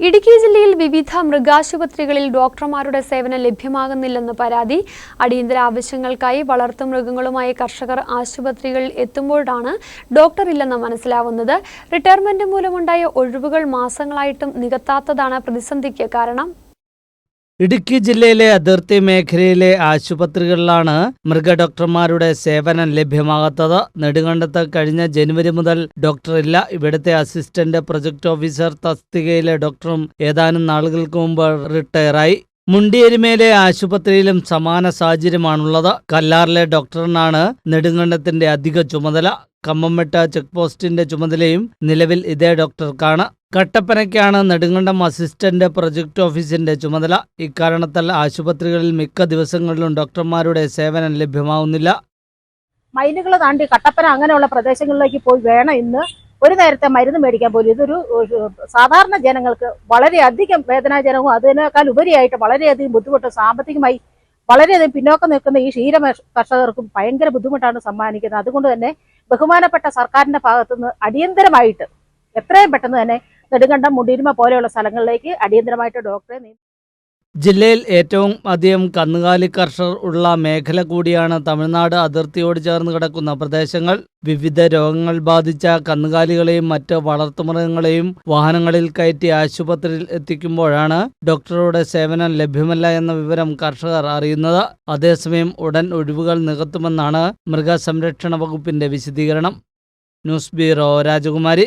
ഇടുക്കി ജില്ലയിൽ വിവിധ മൃഗാശുപത്രികളിൽ ഡോക്ടർമാരുടെ സേവനം ലഭ്യമാകുന്നില്ലെന്ന് പരാതി. അടിയന്തര ആവശ്യങ്ങൾക്കായി വളർത്തു മൃഗങ്ങളുമായി കർഷകർ ആശുപത്രികളിൽ എത്തുമ്പോഴാണ് ഡോക്ടർ ഇല്ലെന്ന് മനസ്സിലാവുന്നത്. റിട്ടയർമെന്റ് മൂലമുണ്ടായ ഒഴിവുകൾ മാസങ്ങളായിട്ടും നികത്താത്തതാണ് പ്രതിസന്ധിക്ക് കാരണം. ഇടുക്കി ജില്ലയിലെ അതിർത്തി മേഖലയിലെ ആശുപത്രികളിലാണ് മൃഗഡോക്ടർമാരുടെ സേവനം ലഭ്യമാകാത്തത്. നെടുങ്കണ്ടത്ത് കഴിഞ്ഞ ജനുവരി മുതൽ ഡോക്ടറില്ല ഇവിടുത്തെ അസിസ്റ്റന്റ് പ്രൊജക്ട് ഓഫീസർ തസ്തികയിലെ ഡോക്ടറും ഏതാനും നാളുകൾക്ക് മുമ്പ് റിട്ടയറായി. മുണ്ടിയരിമേലെ ആശുപത്രിയിലും സമാന സാഹചര്യമാണുള്ളത്. കല്ലാറിലെ ഡോക്ടറിനാണ് നെടുങ്കണ്ടത്തിന്റെ അധിക ചുമതല. കമ്മംമെട്ട ചെക്ക് പോസ്റ്റിന്റെ ചുമതലയും നിലവിൽ ഇതേ ഡോക്ടർക്കാണ്. കട്ടപ്പനയ്ക്കാണ് നെടുങ്കണ്ടം അസിസ്റ്റന്റ് പ്രൊജക്ട് ഓഫീസിന്റെ ചുമതല. ഇക്കാരണത്താൽ ആശുപത്രികളിൽ മിക്ക ദിവസങ്ങളിലും ഡോക്ടർമാരുടെ സേവനം ലഭ്യമാവുന്നില്ല. മൈലുകൾ താണ്ടി കട്ടപ്പന അങ്ങനെയുള്ള പ്രദേശങ്ങളിലേക്ക് പോയി വേണം ഇന്ന് ഒരു നേരത്തെ മരുന്ന് മേടിക്കാൻ പോലും. ഇതൊരു സാധാരണ ജനങ്ങൾക്ക് വളരെയധികം വേദനാജനകവും അതിനേക്കാൾ ഉപരിയായിട്ട് വളരെയധികം ബുദ്ധിമുട്ട് സാമ്പത്തികമായി വളരെയധികം പിന്നോക്കം നിൽക്കുന്ന ഈ ക്ഷീര കർഷകർക്കും ഭയങ്കര ബുദ്ധിമുട്ടാണ് സമ്മാനിക്കുന്നത്. അതുകൊണ്ട് തന്നെ ബഹുമാനപ്പെട്ട സർക്കാരിന്റെ ഭാഗത്തുനിന്ന് അടിയന്തരമായിട്ട് എത്രയും പെട്ടെന്ന് തന്നെ നെടുങ്കണ്ടം മുടിരുമ പോലെയുള്ള സ്ഥലങ്ങളിലേക്ക് അടിയന്തരമായിട്ട് ഡോക്ടറെ ജില്ലയിൽ ഏറ്റവും അധികം കന്നുകാലി കർഷകർ ഉള്ള മേഖല കൂടിയാണ് തമിഴ്നാട്. അതിർത്തിയോട് ചേർന്ന് കിടക്കുന്ന പ്രദേശങ്ങൾ വിവിധ രോഗങ്ങൾ ബാധിച്ച കന്നുകാലികളെയും മറ്റ് വളർത്തുമൃഗങ്ങളെയും വാഹനങ്ങളിൽ കയറ്റി ആശുപത്രിയിൽ എത്തിക്കുമ്പോഴാണ് ഡോക്ടറുടെ സേവനം ലഭ്യമല്ല എന്ന വിവരം കർഷകർ അറിയുന്നത്. അതേസമയം ഉടൻ ഒഴിവുകൾ നികത്തുമെന്നാണ് മൃഗസംരക്ഷണ വകുപ്പിന്റെ വിശദീകരണം. ന്യൂസ് ബ്യൂറോ രാജകുമാരി.